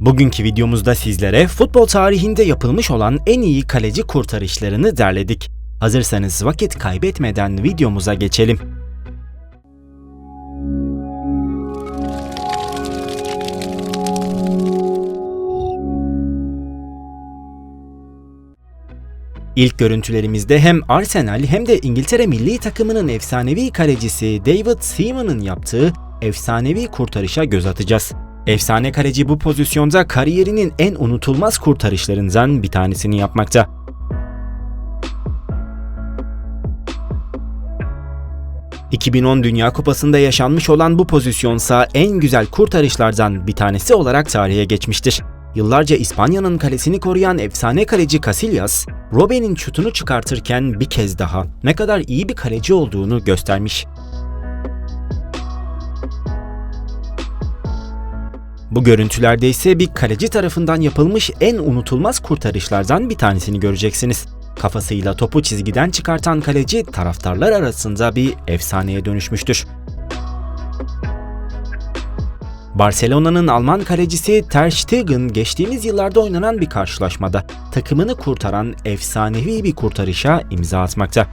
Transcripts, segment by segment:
Bugünkü videomuzda sizlere futbol tarihinde yapılmış olan en iyi kaleci kurtarışlarını derledik. Hazırsanız vakit kaybetmeden videomuza geçelim. İlk görüntülerimizde hem Arsenal hem de İngiltere milli takımının efsanevi kalecisi David Seaman'ın yaptığı efsanevi kurtarışa göz atacağız. Efsane kaleci bu pozisyonda kariyerinin en unutulmaz kurtarışlarından bir tanesini yapmakta. ...2010 Dünya Kupası'nda yaşanmış olan bu pozisyonsa en güzel kurtarışlardan bir tanesi olarak tarihe geçmiştir. Yıllarca İspanya'nın kalesini koruyan efsane kaleci Casillas, Robben'in şutunu çıkartırken bir kez daha ne kadar iyi bir kaleci olduğunu göstermiş. Bu görüntülerde ise bir kaleci tarafından yapılmış en unutulmaz kurtarışlardan bir tanesini göreceksiniz. Kafasıyla topu çizgiden çıkartan kaleci taraftarlar arasında bir efsaneye dönüşmüştür. Barcelona'nın Alman kalecisi Ter Stegen geçtiğimiz yıllarda oynanan bir karşılaşmada takımını kurtaran efsanevi bir kurtarışa imza atmakta.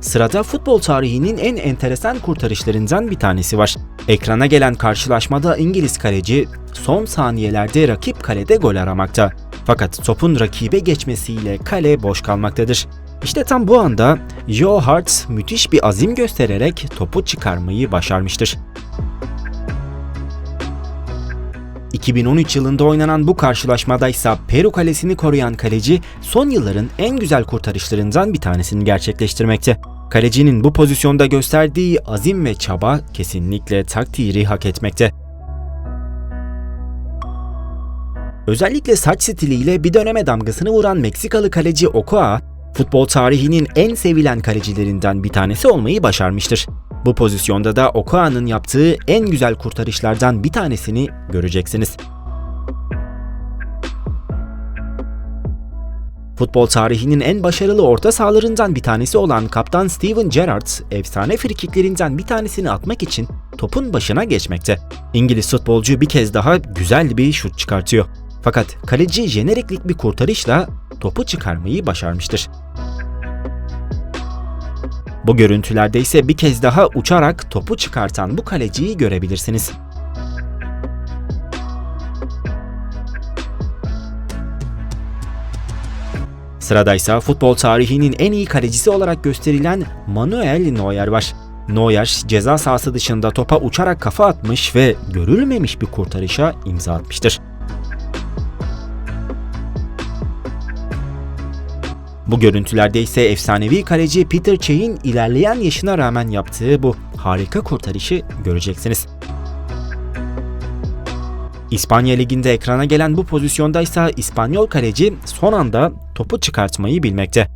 Sırada futbol tarihinin en enteresan kurtarışlarından bir tanesi var. Ekrana gelen karşılaşmada İngiliz kaleci son saniyelerde rakip kalede gol aramakta. Fakat topun rakibe geçmesiyle kale boş kalmaktadır. İşte tam bu anda Joe Hart müthiş bir azim göstererek topu çıkarmayı başarmıştır. 2013 yılında oynanan bu karşılaşmada ise Peru kalesini koruyan kaleci son yılların en güzel kurtarışlarından bir tanesini gerçekleştirmekte. Kalecinin bu pozisyonda gösterdiği azim ve çaba kesinlikle takdiri hak etmekte. Özellikle saç stiliyle bir döneme damgasını vuran Meksikalı kaleci Ochoa, futbol tarihinin en sevilen kalecilerinden bir tanesi olmayı başarmıştır. Bu pozisyonda da Ochoa'nın yaptığı en güzel kurtarışlardan bir tanesini göreceksiniz. Futbol tarihinin en başarılı orta sahalarından bir tanesi olan kaptan Steven Gerrard, efsane frikiklerinden bir tanesini atmak için topun başına geçmekte. İngiliz futbolcu bir kez daha güzel bir şut çıkartıyor. Fakat kaleci jeneriklik bir kurtarışla topu çıkarmayı başarmıştır. Bu görüntülerde ise bir kez daha uçarak topu çıkartan bu kaleciyi görebilirsiniz. Sırada ise futbol tarihinin en iyi kalecisi olarak gösterilen Manuel Neuer var. Neuer ceza sahası dışında topa uçarak kafa atmış ve görülmemiş bir kurtarışa imza atmıştır. Bu görüntülerde ise efsanevi kaleci Peter Cech'in ilerleyen yaşına rağmen yaptığı bu harika kurtarışı göreceksiniz. İspanya Ligi'nde ekrana gelen bu pozisyonda ise İspanyol kaleci son anda topu çıkartmayı bilmekte.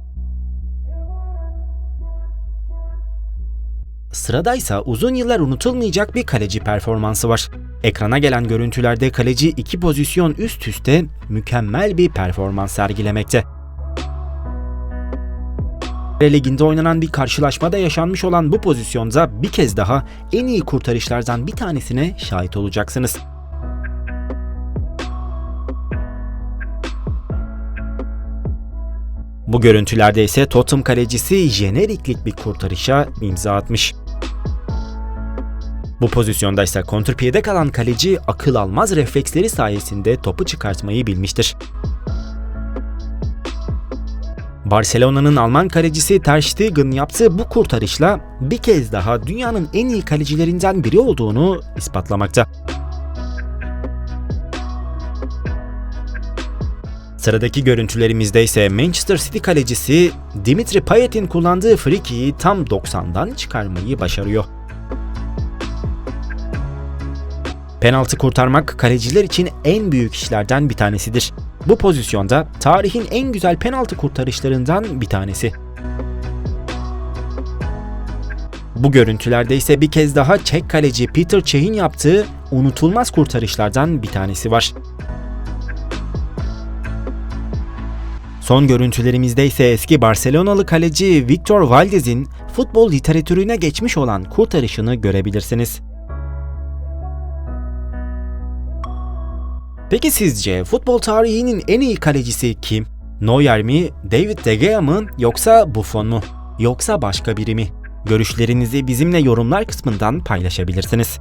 Sırada ise uzun yıllar unutulmayacak bir kaleci performansı var. Ekrana gelen görüntülerde kaleci iki pozisyon üst üste mükemmel bir performans sergilemekte. Liginde oynanan bir karşılaşmada yaşanmış olan bu pozisyonda bir kez daha en iyi kurtarışlardan bir tanesine şahit olacaksınız. Bu görüntülerde ise Tottenham kalecisi jeneriklik bir kurtarışa imza atmış. Bu pozisyonda ise kontrpiyede kalan kaleci akıl almaz refleksleri sayesinde topu çıkartmayı bilmiştir. Barcelona'nın Alman kalecisi Ter Stegen yaptığı bu kurtarışla bir kez daha dünyanın en iyi kalecilerinden biri olduğunu ispatlamakta. Sıradaki görüntülerimizde ise Manchester City kalecisi Dimitri Payet'in kullandığı frikiyi tam 90'dan çıkarmayı başarıyor. Penaltı kurtarmak kaleciler için en büyük işlerden bir tanesidir. Bu pozisyonda tarihin en güzel penaltı kurtarışlarından bir tanesi. Bu görüntülerde ise bir kez daha Çek kaleci Peter Cech'in yaptığı unutulmaz kurtarışlardan bir tanesi var. Son görüntülerimizde ise eski Barcelonalı kaleci Victor Valdez'in futbol literatürüne geçmiş olan kurtarışını görebilirsiniz. Peki sizce futbol tarihinin en iyi kalecisi kim? Neuer mi, David De Gea mı yoksa Buffon mu? Yoksa başka biri mi? Görüşlerinizi bizimle yorumlar kısmından paylaşabilirsiniz.